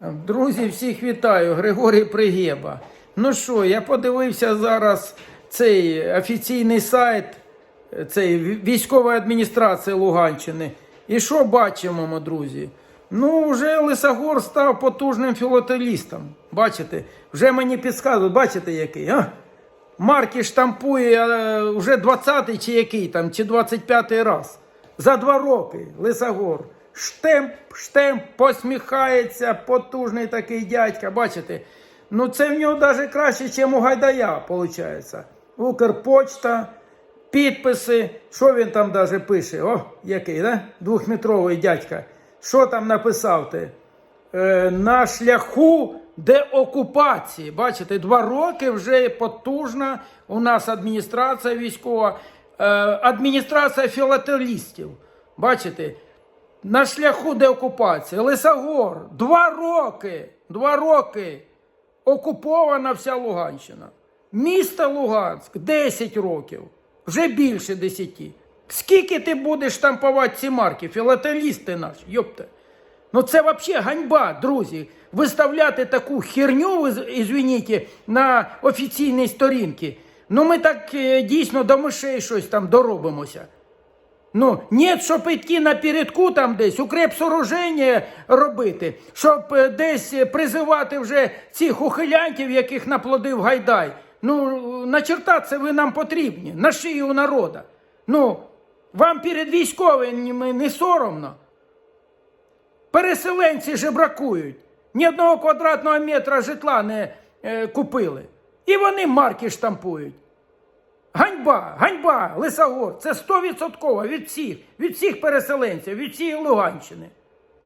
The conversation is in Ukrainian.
Друзі, всіх вітаю, Григорій Пригєба. Ну що, я подивився зараз цей офіційний сайт цей військової адміністрації Луганщини. І що бачимо, ми, друзі? Ну, вже Лисогор став потужним філателістом. Бачите, вже мені підказують, бачите, який, а? Марки штампує е, вже 20-й чи який там, чи 25-й раз. За два роки Лисогор. Штемп, штемп, посміхається, потужний такий дядька. Бачите? Ну це в нього навіть краще, ніж у Гайдая, виходить. Укрпочта, підписи. Що він там навіть пише? О, який, да? Двохметровий дядька. Що там написав ти? Е, на шляху деокупації. Бачите, два роки вже потужна у нас адміністрація військова, е, адміністрація філателістів. Бачите, на шляху деокупації. Лисогор, два роки, два роки окупована вся Луганщина. Місто Луганськ 10 років, вже більше 10. Скільки ти будеш штампувати ці марки? Філателісти наші, йопте. Ну це взагалі ганьба, друзі. Виставляти таку херню, ви на офіційній сторінці. Ну ми так е, дійсно до мишей щось там доробимося. Ну, ні, щоб йти напередку там десь, укрепсооруження робити, щоб е, десь е, призивати вже цих ухилянтів, яких наплодив Гайдай. Ну, на черта це ви нам потрібні, на шию народа. Ну, вам перед військовими не соромно. Переселенці жебракують. Ні одного квадратного метра житла не е, купили. І вони марки штампують. Ганьба, ганьба, Лисаго, це стовідсотково від всіх, від всіх переселенців, від всієї Луганщини.